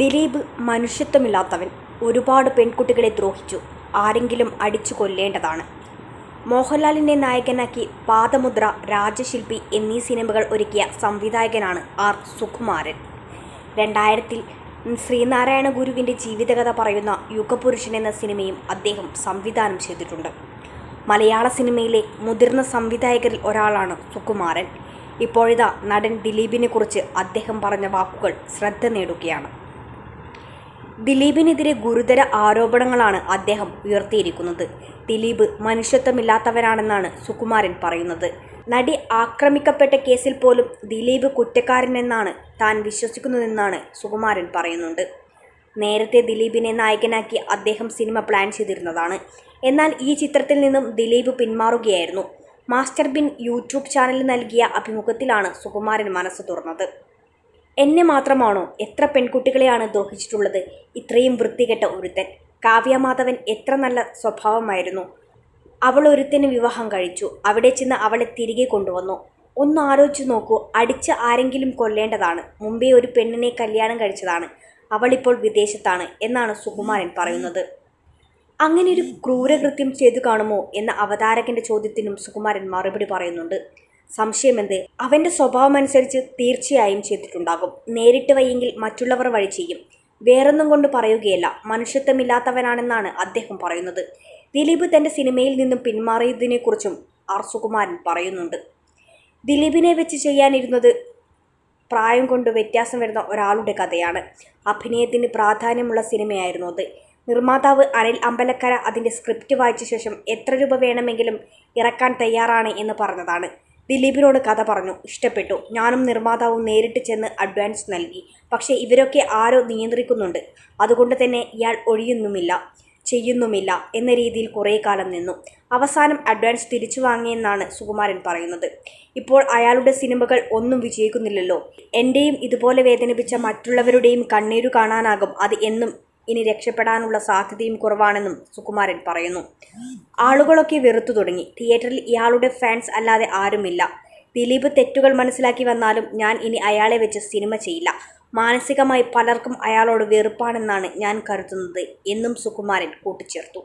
ദിലീപ് മനുഷ്യത്വമില്ലാത്തവൻ. ഒരുപാട് പെൺകുട്ടികളെ ദ്രോഹിച്ചു. ആരെങ്കിലും അടിച്ചു കൊല്ലേണ്ടതാണ്. മോഹൻലാലിനെ നായകനാക്കി പാദമുദ്ര രാജശില്പി എന്നീ സിനിമകൾ ഒരുക്കിയ സംവിധായകനാണ് ആർ. സുകുമാരൻ. രണ്ടായിരത്തിൽ ശ്രീനാരായണ ഗുരുവിന്റെ ജീവിതകഥ പറയുന്ന യുഗപുരുഷൻ എന്ന സിനിമയും അദ്ദേഹം സംവിധാനം ചെയ്തിട്ടുണ്ട്. മലയാള സിനിമയിലെ മുതിർന്ന സംവിധായകരിൽ ഒരാളാണ് സുകുമാരൻ. ഇപ്പോഴിതാ നടൻ ദിലീപിനെക്കുറിച്ച് അദ്ദേഹം പറഞ്ഞ വാക്കുകൾ ശ്രദ്ധ നേടുകയാണ്. ദിലീപിനെതിരെ ഗുരുതര ആരോപണങ്ങളാണ് അദ്ദേഹം ഉയർത്തിയിരിക്കുന്നത്. ദിലീപ് മനുഷ്യത്വമില്ലാത്തവരാണെന്നാണ് സുകുമാരൻ പറയുന്നത്. നടി ആക്രമിക്കപ്പെട്ട കേസിൽ പോലും ദിലീപ് കുറ്റക്കാരനെന്നാണ് താൻ വിശ്വസിക്കുന്നതെന്നാണ് സുകുമാരൻ പറയുന്നുണ്ട്. നേരത്തെ ദിലീപിനെ നായകനാക്കി അദ്ദേഹം സിനിമ പ്ലാൻ ചെയ്തിരുന്നതാണ്. എന്നാൽ ഈ ചിത്രത്തിൽ നിന്നും ദിലീപ് പിന്മാറുകയായിരുന്നു. മാസ്റ്റർ ബിൻ യൂട്യൂബ് ചാനലിൽ നൽകിയ അഭിമുഖത്തിലാണ് സുകുമാരൻ മനസ്സ് തുറന്നത്. എന്നെ മാത്രമാണോ എത്ര പെൺകുട്ടികളെയാണ് ദ്രോഹിച്ചിട്ടുള്ളത് ഇത്രയും വൃത്തികെട്ട ഒരുത്തൻ. കാവ്യമാധവൻ എത്ര നല്ല സ്വഭാവമായിരുന്നു. അവൾ ഒരുത്തന് വിവാഹം കഴിച്ചു. അവിടെ ചെന്ന് അവളെ തിരികെ കൊണ്ടുവന്നു. ഒന്ന് ആലോചിച്ച് നോക്കൂ അടിച്ച് ആരെങ്കിലും കൊല്ലേണ്ടതാണ്. മുമ്പേ ഒരു പെണ്ണിനെ കല്യാണം കഴിച്ചതാണ്. അവളിപ്പോൾ വിദേശത്താണ് എന്നാണ് സുകുമാരൻ പറയുന്നത്. അങ്ങനെ ഒരു ക്രൂരകൃത്യം ചെയ്തു കാണുമോ എന്ന അവതാരകന്റെ ചോദ്യത്തിനും സുകുമാരൻ മറുപടി പറയുന്നുണ്ട്. സംശയമെന്ത്? അവന്റെ സ്വഭാവം അനുസരിച്ച് തീർച്ചയായും ചെയ്തിട്ടുണ്ടാകും. നേരിട്ട് വയ്യെങ്കിൽ മറ്റുള്ളവർ വഴി ചെയ്യും. വേറൊന്നും കൊണ്ട് പറയുകയല്ല. മനുഷ്യത്വമില്ലാത്തവനാണെന്നാണ് അദ്ദേഹം പറയുന്നത്. ദിലീപ് തന്റെ സിനിമയിൽ നിന്നും പിന്മാറിയതിനെക്കുറിച്ചും ആർ. സുകുമാരൻ പറയുന്നുണ്ട്. ദിലീപിനെ വെച്ച് ചെയ്യാനിരുന്നത് പ്രായം കൊണ്ട് വ്യത്യാസം വരുന്ന ഒരാളുടെ കഥയാണ്. അഭിനയത്തിന് പ്രാധാന്യമുള്ള സിനിമയായിരുന്നു അത്. നിർമ്മാതാവ് അനിൽ അമ്പലക്കര അതിന്റെ സ്ക്രിപ്റ്റ് വായിച്ച ശേഷം എത്ര രൂപ വേണമെങ്കിലും ഇറക്കാൻ തയ്യാറാണ് എന്ന് പറഞ്ഞതാണ്. ദിലീപിനോട് കഥ പറഞ്ഞു. ഇഷ്ടപ്പെട്ടു. ഞാനും നിർമ്മാതാവും നേരിട്ട് ചെന്ന് അഡ്വാൻസ് നൽകി. പക്ഷേ ഇവരൊക്കെ ആരോ നിയന്ത്രിക്കുന്നുണ്ട്. അതുകൊണ്ട് തന്നെ ഇയാൾ ഒഴിയുന്നുമില്ല ചെയ്യുന്നുമില്ല എന്ന രീതിയിൽ കുറേ കാലം നിന്നു. അവസാനം അഡ്വാൻസ് തിരിച്ചു വാങ്ങിയെന്നാണ് സുകുമാരൻ പറയുന്നത്. ഇപ്പോൾ അയാളുടെ സിനിമകൾ ഒന്നും വിജയിക്കുന്നില്ലല്ലോ. എന്റെയും ഇതുപോലെ വേദനിപ്പിച്ച മറ്റുള്ളവരുടെയും കണ്ണീരു കാണാനാകും അത് എന്നും ഇനി രക്ഷപ്പെടാനുള്ള സാധ്യതയും കുറവാണെന്നും സുകുമാരൻ പറയുന്നു. ആളുകളൊക്കെ വെറുത്തു തുടങ്ങി. തിയേറ്ററിൽ ഇയാളുടെ ഫാൻസ് അല്ലാതെ ആരുമില്ല. ദിലീപ് തെറ്റുകൾ മനസ്സിലാക്കി വന്നാലും ഞാൻ ഇനി അയാളെ വെച്ച് സിനിമ ചെയ്യില്ല. മാനസികമായി പലർക്കും അയാളോട് വെറുപ്പാണെന്നാണ് ഞാൻ കരുതുന്നത് എന്നും സുകുമാരൻ കൂട്ടിച്ചേർത്തു.